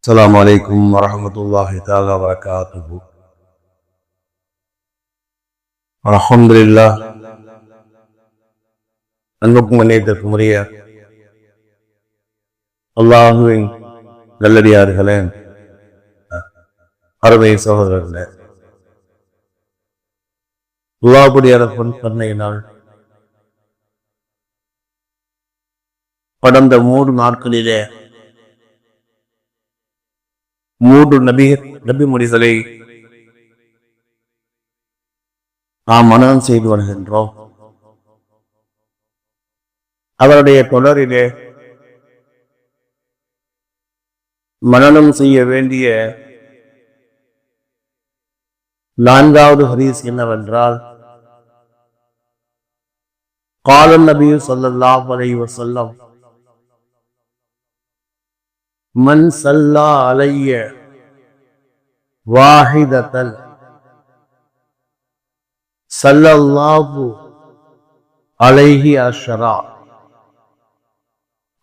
السلام عليكم ورحمة الله تعالى وبركاته الحمد لله அன்புக்கும் மன்னியத்திற்கும் உரிய அல்லாஹுவின் நல்லடியார்களே அருமை சகோதரர்களே அல்லாஹுடைய பொன் பண்ணையினால் கடந்த மூன்று நாட்களிலே மூன்று நபிகர் நபி முடிகளை நாம் மனநம் செய்து வருகின்றோம். அவருடைய தொடரிலே மனனம் செய்ய வேண்டிய நான்காவது ஹரீஸ் என்னவென்றால் காலம் நபி சொல்லல்லாஹ் அலைஹி வஸல்லம் மன் சல்லா அலைய வாஹிதத்தல் சல்லல்லாஹு அலைஹி அஷரா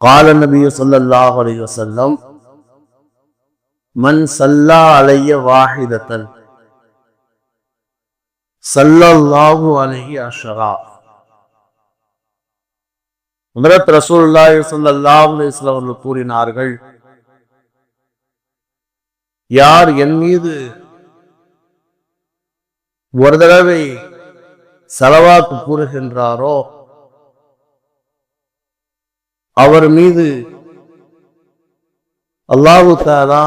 قال النبي صلى الله عليه وسلم من صلى علي واحدة صلى الله عليه عشرا முதரத் ரசூலுல்லாஹி ஸல்லல்லாஹு அலைஹி வஸல்லம் அவர்கள் கூறினார்கள் யார் என் மீது ஒரு தடவை செலவாக்கு கூறுகின்றாரோ அவர் மீது அல்லாஹு தாலா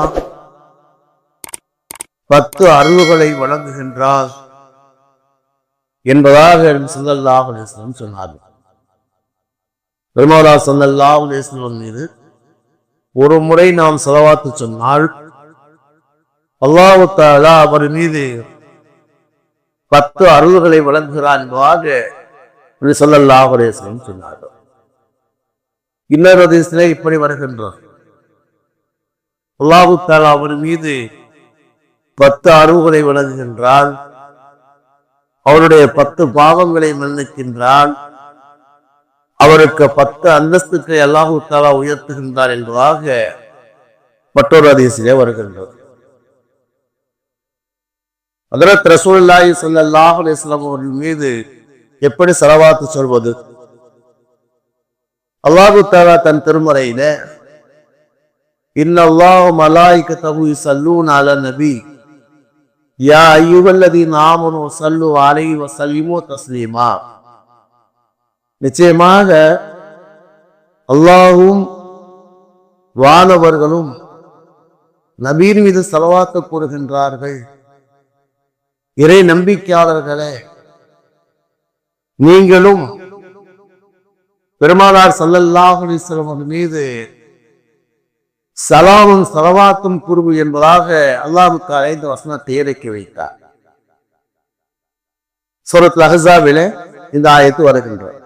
பத்து அறிவுகளை வழங்குகின்றார் என்பதாக சல்லல்லாஹ் அலிஸ்லம் சொன்னார்கள். பெருமாளா சல்லல்லாஹ் அலிஸ்லம் மீது ஒரு முறை நாம் செலவாத்து சொன்னால் அல்லாஹாலா அவர் மீது பத்து அருள்களை வழங்குகிறான் என்பதாக சொல்லல்லா அலிஸ்லம் சொன்னார்கள். இன்னொரு அதிசயில இப்படி வருகின்றார் அல்லாஹு தாலா அவர் மீது பத்து அருவுகளை வழங்குகின்றான். அவருடைய பத்து பாவங்களை மன்னிக்கின்றான். அவருக்கு பத்து அந்தஸ்துக்களை அல்லாஹு தாலா உயர்த்துகின்றார் என்பதாக மற்றொரு அதிசயிலே வருகின்றது. அதற்கு ரசூல்லாஹி ஸல்லல்லாஹு அலைஹி அவர்கள் மீது எப்படி செலவாத்து சொல்வது? அல்லாஹு தாலா தன் திருமறையில இன்னல்லாஹு மலாயிகத்தஹு யுஸல்லூன அலா நபி யா அய்யுஹல்லதீன நாமனோ சல்லு அலைஹி வஸல்லிமு தஸ்லீமா. நிச்சயமாக அல்லாஹும் வானவர்களும் நபீர் மீது செலவாக்க கூறுகின்றார்கள். இறை நம்பிக்கையாளர்களே நீங்களும் பெருமானார் சல்லல்லாஹு மீது சலாமும் சலவாத்தும் குருவு என்பதாக அல்லாவுக்கு அழைந்த வசனத்தை இறக்கி வைத்தார். சூரத் அஹசாவிலே இந்த ஆயத்து வருகின்றது.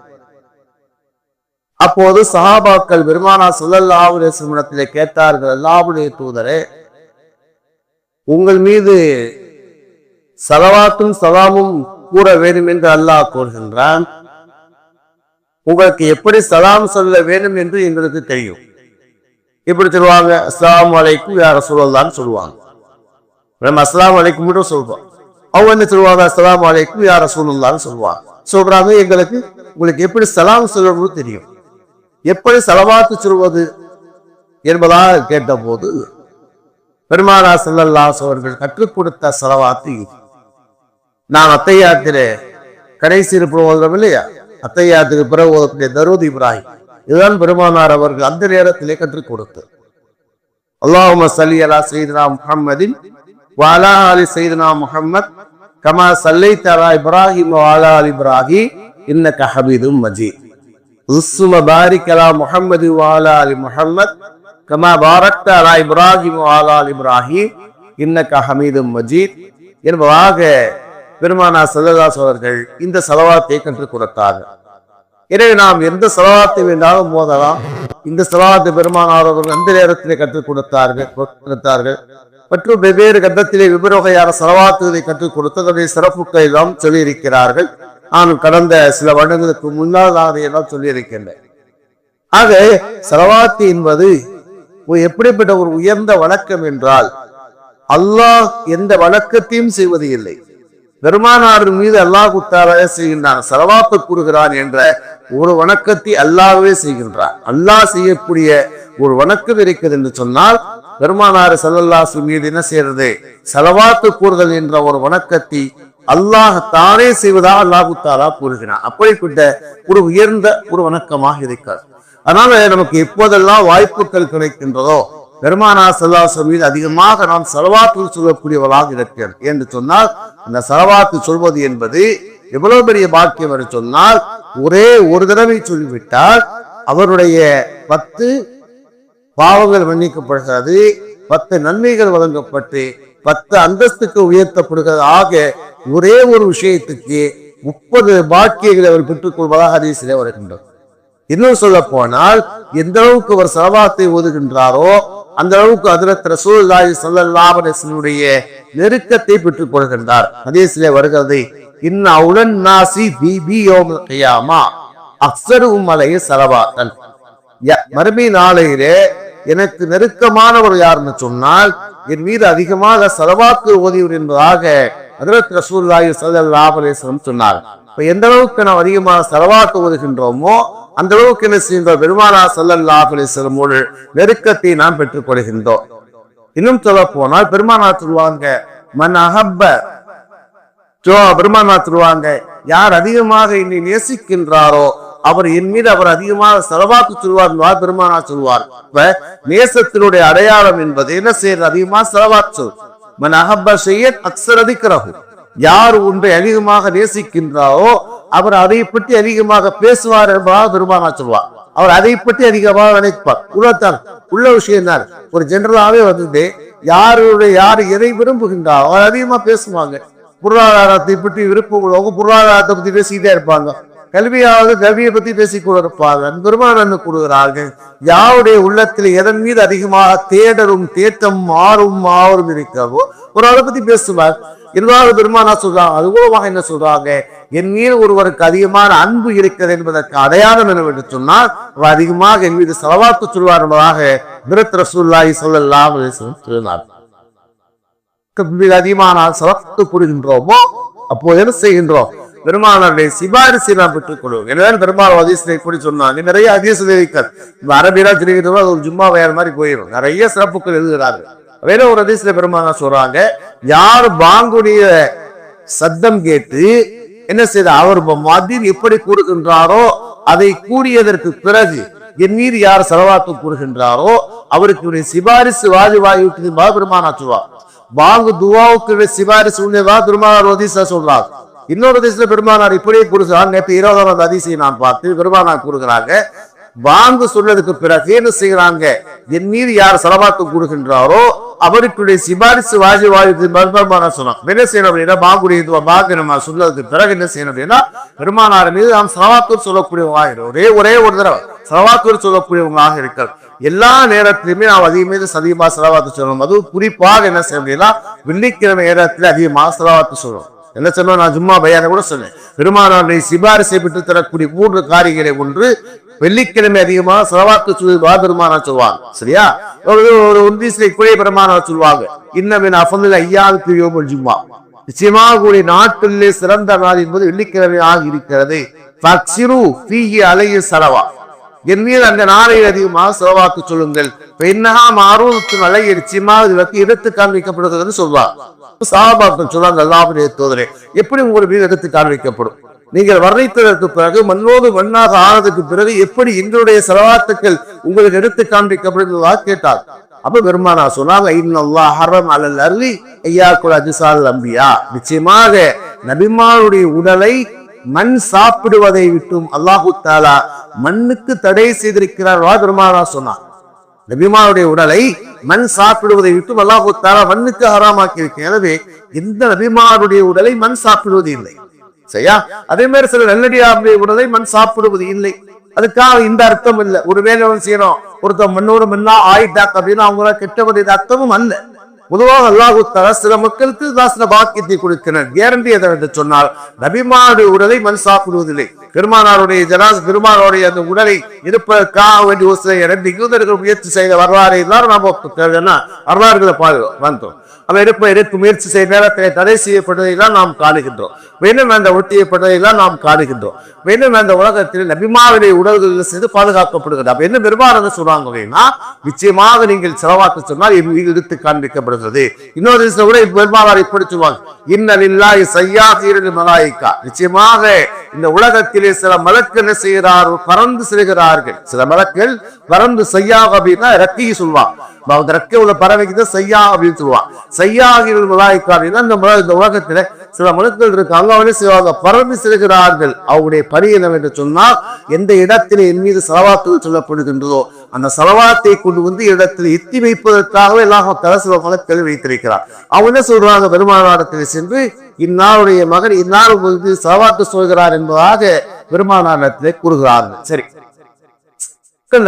அப்போது சஹாபாக்கள் பெருமானா சல்லல்லாஹு அலிஸ்லமிடத்திலே கேட்டார்கள் அல்லாவுடைய தூதரே உங்கள் மீது சலவாத்தும் சலாமும் கூற வேண்டும் என்று அல்லாஹ் கூறுகின்றான். உங்களுக்கு எப்படி சலாம் சொல்ல வேண்டும் என்று எங்களுக்கு தெரியும். இப்படி சொல்லுவாங்க அஸ்லாம் வலைக்கும் யார சொல்லலான்னு சொல்லுவாங்க. நம்ம அஸ்லாம் வலைக்கும் மட்டும் சொல்றோம். அவங்க என்ன சொல்லுவாங்க அஸ்லாம் வலைக்கும் யார சொல்லலான்னு சொல்லுவாங்க. சொல்றாங்க எங்களுக்கு உங்களுக்கு எப்படி சலாம் சொல்லணும்னு தெரியும். எப்படி செலவாத்து சொல்வது என்பதாக கேட்டபோது பெருமானா செல்லல்லாஸ் அவர்கள் கற்றுக் கொடுத்த செலவாத்து இது. நான் அத்தையாத்திலே கடைசி ஓதுறோம் இல்லையா அத்தையாத்துக்கு பிறகு ஓதக்கூடிய தருவது இப்ராஹிம். இதுதான் பெருமானார் அவர்கள் அந்த நேரத்திலே கற்றுக் கொடுத்து. அல்லாஹும சல்லி அலா சைதனா முஹம்மதின் வாலா அலி சைதனா முஹம்மத் கமா சல்லை தலா இப்ராஹிம் வாலா அலி இப்ராஹி இன்ன கஹபீதும் மஜீத். உஸ்ம பாரிக் அலா முஹம்மது வாலா அலி முஹம்மத் கமா பாரக்த அலா இப்ராஹிம் வாலா அலி இப்ராஹி இன்ன கஹமீதும் மஜீத். என்பதாக பெருமானா செல்லதாஸ் அவர்கள் இந்த செலவாத்தை கற்றுக் கொடுத்தார்கள். எனவே நாம் எந்த செலவாத்தை வேண்டாலும் மோதலாம். இந்த செலவாத்தை பெருமானார் அவர்கள் அந்த நேரத்திலே கற்றுக் கொடுத்தார்கள் கொடுத்தார்கள் மற்றும் வெவ்வேறு கண்டத்திலே வெவ்வேறு வகையான செலவாத்துகளை கற்றுக் கொடுத்து சிறப்புகளை எல்லாம் சொல்லியிருக்கிறார்கள். நான் கடந்த சில வருடங்களுக்கு முன்னால் நான் எல்லாம் சொல்லியிருக்கின்றேன். ஆக செலவாத்து என்பது எப்படிப்பட்ட ஒரு உயர்ந்த வணக்கம் என்றால் அல்லாஹ் எந்த வணக்கத்தையும் செய்வது இல்லை. பெருமானார் மீது அல்லாஹ் தாலா செய்கின்றான். சலவாத்து கூறுகிறான் என்ற ஒரு வணக்கத்தை அல்லாவே செய்கின்றான். அல்லாஹ் செய்யக்கூடிய ஒரு வணக்கம் இருக்கிறது என்று சொன்னால் பெருமானார் சல்லல்லாஹு மீது என்ன செய்யறது? சலவாத்து கூறுதல் என்ற ஒரு வணக்கத்தை அல்லாஹ் தானே செய்வதா அல்லாஹு தாலா கூறுகிறான். அப்படிப்பட்ட ஒரு உயர்ந்த ஒரு வணக்கமாக இருக்கிறது அதனால நமக்கு எப்போதெல்லாம் வாய்ப்புகள் கிடைக்கின்றதோ பெருமானா செல்லாசம் மீது அதிகமாக நாம் செலவாத்து சொல்லக்கூடியவளாக இருக்கிறேன் என்று சொன்னால் அந்த செலவாத்து சொல்வது என்பது எவ்வளவு பெரிய பாக்கியம் என்று சொன்னால் ஒரே ஒரு தடவை சொல்லிவிட்டால் அவருடைய பத்து பாவங்கள் மன்னிக்கப்படுகிறது பத்து நன்மைகள் வழங்கப்பட்டு பத்து அந்தஸ்துக்கு உயர்த்தப்படுகிறது. ஆக ஒரே ஒரு விஷயத்துக்கு முப்பது பாக்கியங்களை அவர் பெற்றுக் கொள்வதாக ஹதீஸிலே வருகின்றது. இன்னும் சொல்ல போனால் எந்த அளவுக்கு அவர் செலவாத்தை ஓதுகின்றாரோ அந்த அளவுக்கு அதிரத் ரசூலுல்லாஹி ஸல்லல்லாஹு அலைஹி நெருக்கத்தை பெற்றுக் கொள்கின்றார். ஹதீஸிலே வருகிறது இன்ன அவுலன் நாசி பி பி யௌமல் கியாமா அக்ஸருஹும் அலைஹி மறுமை நாளையிலே எனக்கு நெருக்கமானவர் யாருன்னு சொன்னால் என் மீது அதிகமாக செலவாக்கு ஓதியவர் என்பதாக அதிரத் ரசூலுல்லாஹி ஸல்லல்லாஹு அலைஹி சொன்னார். இப்ப எந்த அளவுக்கு நாம் அதிகமாக செலவாக்கு ஓதுகின்றோமோ அந்த அளவுக்கு என்ன செய்கின்றோம் பெருமானா சல்லல்லா அலைஹி நெருக்கத்தை நாம் பெற்றுக் கொள்கின்றோம். இன்னும் சொல்ல போனால் பெருமானா சொல்லுவாங்க மன் அஹப்ப. பெருமானா சொல்லுவாங்க யார் அதிகமாக என்னை நேசிக்கின்றாரோ அவர் என் மீது அவர் அதிகமாக செலவாக்கு சொல்வார் என்பார் பெருமானா சொல்வார் இப்ப நேசத்தினுடைய அடையாளம் என்பது என்ன செய்யறது? அதிகமாக செலவாக்கு சொல் மன் அஹப்ப செய்ய அக்சர் அதிகரகு யார் ஒன்றை அதிகமாக நேசிக்கின்றாரோ அவர் அதை பற்றி அதிகமாக பேசுவார் என்பதாக பெருமானா சொல்வார். அவர் அதை பற்றி அதிகமாக நினைப்பார். உள்ளத்தான் உள்ள விஷயம் தான் ஒரு ஜெனரலாவே வந்தது யாருடைய யார் எதை விரும்புகின்றாரோ அவர் அதிகமா பேசுவாங்க. பொருளாதாரத்தை பற்றி விருப்பம் உள்ளவங்க பொருளாதாரத்தை பத்தி பேசிக்கிட்டே இருப்பாங்க. கல்வியாவது கல்வியை பற்றி பேசிக்கொள்ள இருப்பாங்க. பெருமானன்னு கூறுகிறார்கள்? யாருடைய உள்ளத்தில் எதன் மீது அதிகமாக தேடரும் தேட்டம் ஆறும் ஆறும் இருக்கிறதோ ஒரு அதை பத்தி பேசுவார். இருபதாவது பெருமானா சொல்றாங்க அது மூலமாக என்ன சொல்றாங்க? என் மீது ஒருவருக்கு அதிகமான அன்பு இருக்கிறது என்பதற்கு அடையாளம் என்னவென்று சொன்னால் அவர் அதிகமாக என் மீது செலவாக்கு சொல்வார் என்பதாக பிரத் ரசூல்லாஹி சொல்லலாம் அலைஹி சொன்னார் அதிகமான செலவாக்கு புரிகின்றோமோ? அப்போது என்ன செய்கின்றோம்? பெருமானாருடைய சிபாரிசை நாம் பெற்றுக் கொள்வோம். எனவே பெருமாள் அதிசயத்தை கூடி சொன்னாங்க நிறைய அதிசயம் இருக்கிறது இப்ப அரபியலா அது ஒரு ஜும்மா வேற மாதிரி போயிடும் நிறைய சிறப்புகள் எழுதுகிறார்கள். வேற ஒரு அதிசல பெருமானா சொல்றாங்க. யார் பாங்குடைய சத்தம் கேட்டு என்ன செய்த அவர் மதின் எப்படி கூறுகின்றாரோ அதை கூறியதற்கு பிறகு என் மீது யார் செலவாக்கு கூறுகின்றாரோ அவருக்கு சிபாரிசு சிபாரிசு வாஜிவாயு பெருமானா சொல்வார் பாங்கு துவாவுக்கு சிபாரிசு உண்மைதான் பெருமானார் ஒதிசா சொல்றார். இன்னொரு தேசத்துல பெருமானார் இப்படியே கூறுகிறார். நேற்று இருபதாம் அதிசயம் நான் பார்த்து பெருமானார் கூறுகிறாங்க. வாங்கு சொன்னதுக்கு பிறகு என்ன செய்யறாங்க என் மீது யார் செலவாக்கு கூறுகின்றாரோ அவருக்குடைய சிபாரிசு வாஜி வாயுக்கு பெருமானார் சொன்னாங்க என்ன செய்யணும் அப்படின்னா பாங்குடி பாக்கு நம்ம சொன்னதுக்கு பிறகு என்ன செய்யணும் அப்படின்னா பெருமானார் மீது நாம் செலவாக்கு சொல்லக்கூடியவங்க ஒரே ஒரே ஒரு தடவை செலவாக்கு சொல்லக்கூடியவங்களாக இருக்கிறது எல்லா நேரத்திலுமே நாம் அதிகமாக அதிகமாக செலவாத்து சொல்லணும். அதுவும் குறிப்பாக என்ன செய்ய அப்படின்னா வெள்ளிக்கிழமை நேரத்தில் அதிகமாக செலவாத்து சொல்லணும். என்ன சொன்னோம்? நான் சும்மா பையனை கூட சொன்னேன். பெருமானாருடைய சிபாரிசை பெற்று தரக்கூடிய மூன்று காரியங்களை ஒன்று வெள்ளிக்கிழமை அதிகமாக செலவாக்கு சொல்லுவா பெருமானா சொல்லுவாங்க சரியா? ஒரு ஒரு உந்தீசிலை குறை பெருமானா சொல்லுவாங்க இன்னமின் அஃபந்தில் ஐயாவது யோமல் ஜும்மா. நிச்சயமாக கூடிய நாட்டிலே சிறந்த நாள் என்பது வெள்ளிக்கிழமையாக இருக்கிறது. ஃபக்சிரு ஃபீஹி அலைய செலவா என் மீது அந்த நாளை அதிகமாக செலவாக்கு சொல்லுங்கள். பெண்ணகா மாறுவதற்கு நல்ல நிச்சயமாக இதற்கு எடுத்து காண்பிக்கப்படுகிறது சொல்வார் சாபாக்கள் சொல்லுவாங்க அல்லாஹ்வுடைய தூதரே. எப்படி உங்கள் மீது எடுத்து காண்பிக்கப்படும்? நீங்கள் வர்ணித்ததற்கு பிறகு மண்ணோடு மண்ணாக ஆனதுக்கு பிறகு எப்படி எங்களுடைய செலவாத்துக்கள் உங்களுக்கு எடுத்து காண்பிக்கப்படுகிறதா கேட்டார். அப்ப பெருமானா சொன்னாங்க இன்னல்லாஹ் ஹரம் அலல் அருளி ஐயாக்குல் அஜிசால் அம்பியா. நிச்சயமாக நபிமாருடைய உடலை மண் சாப்பிடுவதை விட்டும் அல்லாஹு தாலா மண்ணுக்கு தடை செய்திருக்கிறார்களா பெருமானா சொன்னார். நபிமாருடைய உடலை மண் சாப்பிடுவதை விட்டும் அல்லாஹு தாலா மண்ணுக்கு ஹராமாக்கி இருக்கு எனவே எந்த நபிமாருடைய உடலை மண் சாப்பிடுவது இல்லை. சரியா? அதே மாதிரி சில நல்லடியாருடைய உடலை மண் சாப்பிடுவது இல்லை. அதுக்காக இந்த அர்த்தம் இல்லை. ஒரு வேலை செய்யறோம் ஒருத்தன் மண்ணோடு மண்ணா ஆயிட்டாக்க அப்படின்னு அவங்கள கெட்டவது இது அர்த்தமும் அல்ல. பொதுவாக அல்லாஹு தஆலா சில மக்களுக்கு தான் சில பாக்கியத்தை கொடுக்கிறார் கேரண்டி எதை என்று சொன்னால் நபிமாடு உடலை மண் சாப்பிடுவதில்லை. பெருமானாருடைய ஜனாஸ் பெருமானாருடைய அந்த உடலை இருப்பதற்காக வேண்டிய ஒரு சில இரண்டு யூதர்கள் முயற்சி செய்த வரலாறை தான் நாம வரலாறுகளை பாரு வந்தோம். அவன் எடுப்ப எடுத்து முயற்சி செய்த நேரத்தில் தடை செய்யப்பட்டதையெல்லாம் நாம் காணுகின்றோம். வேணும் அந்த ஒட்டியப்பட்டதையெல்லாம் நாம் காணுகின்றோம். வேணும் அந்த உலகத்தில் நபிமாவிலே உடல்கள் செய்து பாதுகாக்கப்படுகிறது. அப்ப என்ன பெருமாறு சொல்றாங்க அப்படின்னா நிச்சயமாக நீங்கள் செலவாக்க சொன்னால் இது எடுத்து காண்பிக்கப்படுகிறது. இன்னொரு கூட பெருமானார் இப்படி சொல்லுவாங்க இன்னலில்லாய் சையா தீரல் மலாய்க்கா. நிச்சயமாக இந்த உலகத்திலே சில மலக்கு என்ன செய்கிறார்கள் பறந்து செல்கிறார்கள். சில மலக்கள் பறந்து செய்யாக அப்படின்னா ரத்தியை சொல்லுவான் அந்த ரெக்கை உள்ள பறவைக்கு தான் செய்யா அப்படின்னு சொல்லுவான் செய்யாகிற மலாய்க்கா அப்படின்னா இந்த மல- இந்த உலகத்துல சில மனுக்கள் இருக்காங்க. அவனே செய்வாங்க. பரவி செல்கிறார்கள். அவருடைய பணி என்னவென்று சொன்னால் எந்த இடத்திலே என் மீது செலவாத்து சொல்லப்படுகின்றதோ அந்த செலவாத்தை கொண்டு வந்து இடத்தில் எத்தி வைப்பதற்காகவே எல்லாம் தலை சில மலக்கள் வைத்திருக்கிறார். அவங்க என்ன சொல்றாங்க? பெருமானாரத்தில் சென்று இன்னாருடைய மகன் இன்னார் வந்து செலவாத்து சொல்கிறார் என்பதாக பெருமானாரத்திலே கூறுகிறார்கள். சரி.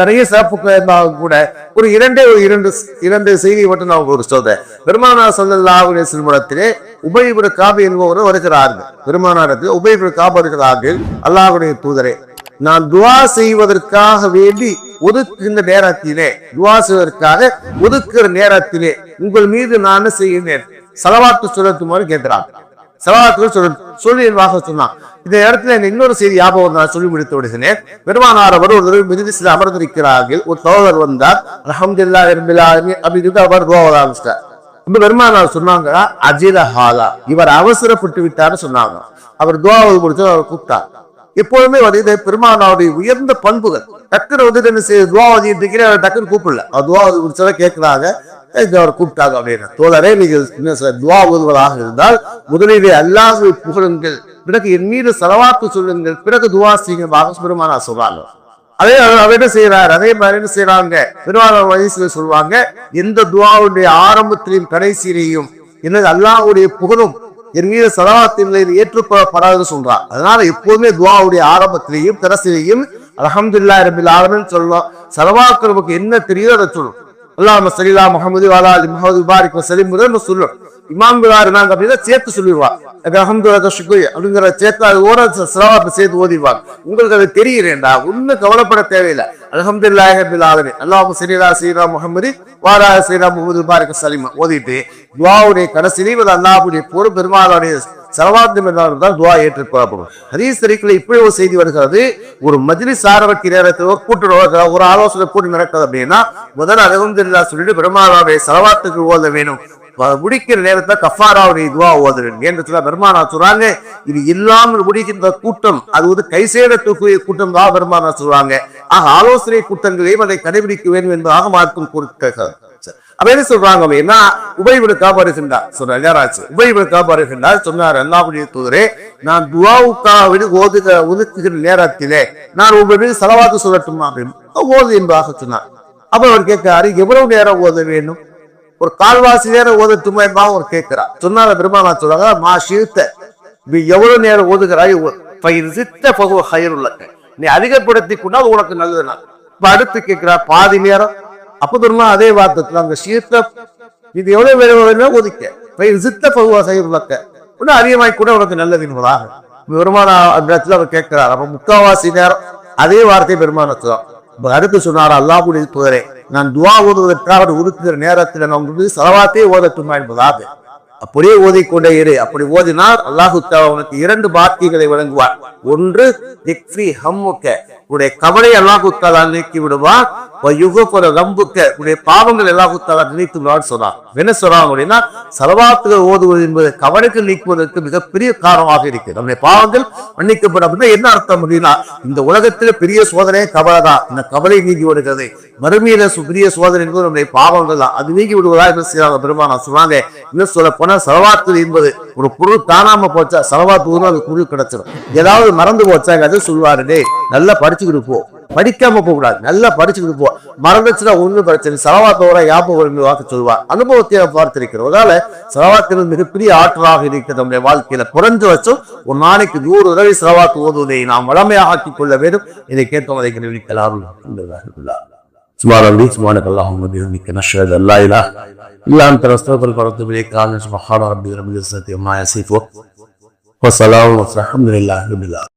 நிறைய சிறப்புகள் இருந்தாலும் கூட ஒரு இரண்டே ஒரு இரண்டு இரண்டு செய்தி மட்டும் நான் ஒரு சொல்றேன். பெருமானார் சல்லல்லாஹுடைய சிறுமணத்திலே உபயபுர காபி என்பவர் வருகிறார்கள். பெருமானாரத்தில் உபயபுர காபு வருகிறார்கள். அல்லாஹுடைய தூதரே நான் துவா செய்வதற்காக வேண்டி ஒதுக்குகின்ற நேரத்திலே துவா செய்வதற்காக ஒதுக்குற நேரத்திலே உங்கள் மீது நான் செய்கிறேன் செலவாத்து சொல்லத்துமாறு கேட்கிறார்கள். செலவாத்துகள் சொல்ல சொன்னான். இந்த இடத்துல இன்னொரு செய்தி ஞாபகம் நான் சொல்லி முடித்து விடுகிறேன். பெருமானார் அவர் ஒரு தடவை சில அமர்ந்திருக்கிறார்கள். ஒரு தோழர் வந்தார். அலமதுல்லா இரும்பிலா அப்படின்னு அவர் துவாவத ஆரம்பிச்சிட்டார். ரொம்ப பெருமானார் சொன்னாங்க அஜில ஹாலா இவர் அவசரப்பட்டு விட்டார்னு சொன்னாங்க. அவர் துவாவது முடிச்சு அவர் கூப்பிட்டார். எப்போதுமே வந்து இது பெருமானாருடைய உயர்ந்த பண்புகள். டக்குனு வந்துட்டு என்ன செய்ய துவாவதி அவர் டக்குன்னு கூப்பிடல. அவர் துவாவதி முடிச்சதை கேட்கிறாங்க. அவர் கூப்பிட்டாங்க அப்படின்னு தோழரே நீங்கள் என்ன துவா ஓதுவதாக இருந்தால் முதலிலே அல்லாஹ்வை புகழுங்கள் பிறகு என் மீது செலவாக்கு சொல்லுங்கள் பிறகு துவா செய்யுங்க பெருமானா சொல்றாங்க அதே அவர் என்ன செய்யறாரு அதே மாதிரி என்ன செய்யறாங்க பெருமானார் வயசுல சொல்லுவாங்க எந்த துவாவுடைய ஆரம்பத்திலையும் கடைசியிலையும் என்னது அல்லாஹ்வுடைய புகழும் என் மீது செலவாத்தின் ஏற்றுக்கொள்ளப்படாதுன்னு சொல்றார். அதனால எப்போதுமே துவாவுடைய ஆரம்பத்திலையும் கடைசியிலையும் அலமதுல்லா ரபில் ஆரம்பின்னு சொல்லலாம் செலவாக்கு நமக்கு என்ன தெரியுதோ அதை சொல்லும். அல்லாம சலீலா முகமது வாலா அலி முகமது பாரிக் வசலிம் முதல் சொல்லும் இமாம்களா இருந்தாங்க அப்படின்னா சேர்த்து சொல்லிடுவா அஹமது ஷுக்குரி அப்படிங்கிற சேர்த்து அது ஓர சிலவாத்தை சேர்த்து ஓதிடுவாங்க. உங்களுக்கு அது தெரியலேண்டா? ஒன்றும் கவலைப்பட தேவையில்லை. அலமது ரபில் ஆலமீன். அல்லாஹ் சரீரா சீரா முகமது வாலா சீரா முகமது பாரிக் சலீமா ஓதிட்டு துவாவுடைய கடைசியிலையும் அது அல்லாஹ்வுடைய பொறு பெருமாளுடைய சரவாத்தம் என்றால் தான் துவா ஏற்றுக்கொள்ளப்படும் ஹதீஸ் தரீக்கில் இப்படி ஒரு செய்தி வருகிறது. ஒரு மதுரை ஆரம்பிக்க நேரத்தில் ஒரு ஒரு ஆலோசனை கூட்டு நடக்குது அப்படின்னா முதல்ல அலகுந்தில்லா சொல்லிட்டு பெருமாளுடைய சரவாத்துக்கு ஓத வேணும். முடிக்கிற நேரத்தில் கஃபாராவுடைய இதுவா ஓத வேண்டும் என்று சொல்ல பெருமானா சொல்றாங்க இது இல்லாமல் முடிக்கின்ற கூட்டம் அது வந்து கை சேரத்துக்குரிய கூட்டம் தான் பெருமானா சொல்றாங்க. ஆக ஆலோசனை கூட்டங்களையும் அதை கடைபிடிக்க வேண்டும் என்பதாக மார்க்கும் கொடுக்கிறது அப்ப என்ன சொல்றாங்க அப்படின்னா உபயவிட வருகின்றார் சொல்றார் யாராச்சு? உபயவிட வருகின்றார் சொன்னார். அல்லாவுடைய தூதரே நான் துவாவுக்காவிட ஓதுக ஒதுக்குகிற நேரத்திலே நான் உங்கள் மீது செலவாக்கு சொல்லட்டுமா? அப்படின்னு. ஓது என்பதாக சொன்னார். அப்ப அவர் கேட்கிறாரு எவ்வளவு நேரம் ஓத வேண்டும்? ஒரு கால்வாசி நேரம் ஓதட்டுமா என்பதாக அவர் கேட்கிறார். சொன்னார பெருமானா சொல்றாங்க மா சீர்த்த நீ எவ்வளவு நேரம் ஓதுகிறாய்? ஓ- பயிர் சித்த பகுவ ஹயருள்ளக்க நீ அதிகப்படுத்தி கொண்டால் உனக்கு நல்லது. நான் இப்ப அடுத்து கேட்கிறார் பாதி நேரம். அப்ப அதே வார்த்தை அங்க சீர்த்த இது எவ்வளவு வேணும் ஒதுக்க. பயிர் சித்த பகுவ ஹயருள்ளக்க இன்னும் அதிகமாய் கூட உனக்கு நல்லது என்பதாக. பெருமானா அந்த இடத்துல அவர் கேட்கிறார். அப்ப முக்காவாசி நேரம் அதே வார்த்தை பெருமான இப்ப அடுத்து சொன்னார் அல்லாஹுடைய புதரே நான் துவா ஓதுவதற்காக ஒதுக்குகிற நேரத்தில் நான் உங்களுக்கு செலவாத்தே ஓதட்டுமா என்பதாக. அப்படியே ஓதிக்கொண்டே இரு. அப்படி ஓதினார் அல்லாஹு உனக்கு இரண்டு பாக்கியங்களை வழங்குவார் ஒன்று திக்ஃபி ஹம்முக்க உன்னுடைய கவலை அல்லாஹு நீக்கி விடுவார் யுகப்புற ரம்புக்க பாவங்கள் அல்லாஹு தஆலா நினைத்து விடுவான்னு சொன்னார் என்ன சொல்றாங்க அப்படின்னா சலவாத்துகள் ஓதுவது என்பது கவலைக்கு நீக்குவதற்கு மிகப்பெரிய காரணமாக இருக்கு நம்முடைய பாவங்கள் மன்னிக்கப்படும் அப்படின்னா என்ன அர்த்தம் அப்படின்னா இந்த உலகத்துல பெரிய சோதனை கவலை தான். இந்த கவலை நீங்கி விடுகிறது. மறுமையில சு- பெரிய சோதனை என்பது நம்முடைய பாவங்கள் தான். அது நீங்கி விடுவதா என்ன செய்யறாங்க பெருமானா சொன்னாங்க. இன்னும் சொல்ல போனா செலவாத்து என்பது ஒரு பொருள் காணாம போச்சா சலவாத்து அது குழு கிடைச்சிடும் ஏதாவது மறந்து போச்சா அது சொல்வாரு நல்ல படி படிச்சுக்கிட்டு போ படிக்காம போக கூடாது நல்லா படிச்சுக்கிட்டு போ மறந்துச்சுன்னா ஒண்ணு பிரச்சனை செலவாத்தோட ஞாபகம் வாக்கு சொல்லுவார் அனுபவத்தை பார்த்திருக்கிறோம் அதனால செலவாத்தின் மிகப்பெரிய ஆற்றலாக இருக்கிறது நம்முடைய வாழ்க்கையில குறைஞ்ச வச்சும் ஒரு நாளைக்கு நூறு உதவி செலவாத்து ஓதுவதை நாம் வளமையாக ஆக்கிக் கொள்ள வேண்டும் இதை கேட்டோம் அதை தெரிவிக்கலாம் سبحان ربي سبحانك اللهم وبحمدك نشهد ان لا اله الا انت نستغفرك ونتوب اليك سبحان ربي رب العزه عما يصفون وسلام والحمد لله رب العالمين